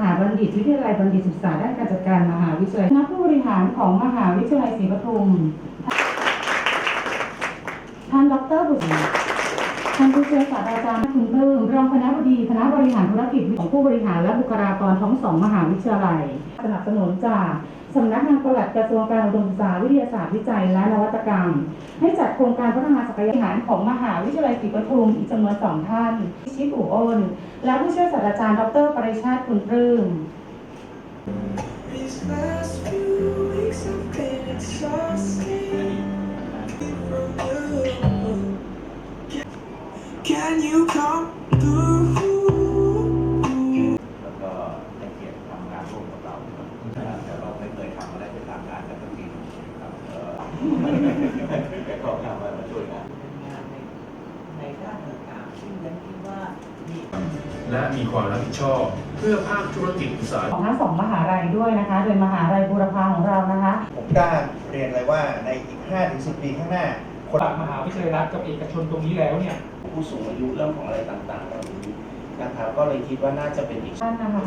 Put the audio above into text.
มหาบัณฑิตวิทยาลัยบัณฑิตศึกษาด้านการจัดการมหาวิทยาลัยคณะผู้บริหารของมหาวิทยาลัยศรีปทุมท่านดรบุตร ท่านผู้ช่วยศาสตราจารย์คุณเพิ่มรองคณะบดีคณะบริหารธุรกิจของผู้บริหารและบุคลากรทั้งสองมหาวิทยาลัย สนับสนุนจากสำนักงานปลัดกระทรวงการอุดมศึกษาวิทยาศาสตร์วิจัยและนวัตกรรม ให้จัดโครงการพัฒนาศักยภาพของมหาวิทยาลัยศรีปทุมอีกจำนวนสองท่าน ชิดอู่อ้น และผู้ช่วยศาสตราจารย์ดรปริชาติคุณปลื้ม can you come through? แล้วก็ให้เกียรติทำงานร่วมกับเรานะครับแต่เราไม่เคยทำอะไรเป็นทางการกันสักทีนะครับเอ่อแต่ก็ทำมาช่วยกันงานในในด้านต่างๆซึ่งฉันคิดว่ามี และมีความรับผิดชอบ เพื่อภาคธุรกิจอุตสาหกรรม ของทั้งสองมหาลัยด้วยนะคะ โดยมหาลัยบูรพาของเรานะคะ ผมกล้าเรียนเลยว่าในอีก 5-10 ปีข้างหน้า คนหลักมหาวิทยาลัยรัฐกับเอกชนตรงนี้แล้วเนี่ยผู้สูงอายุเรื่องของอะไรต่างๆเหล่านี้นะครับก็เลยคิดว่าน่าจะเป็นอีกท่านนะคะ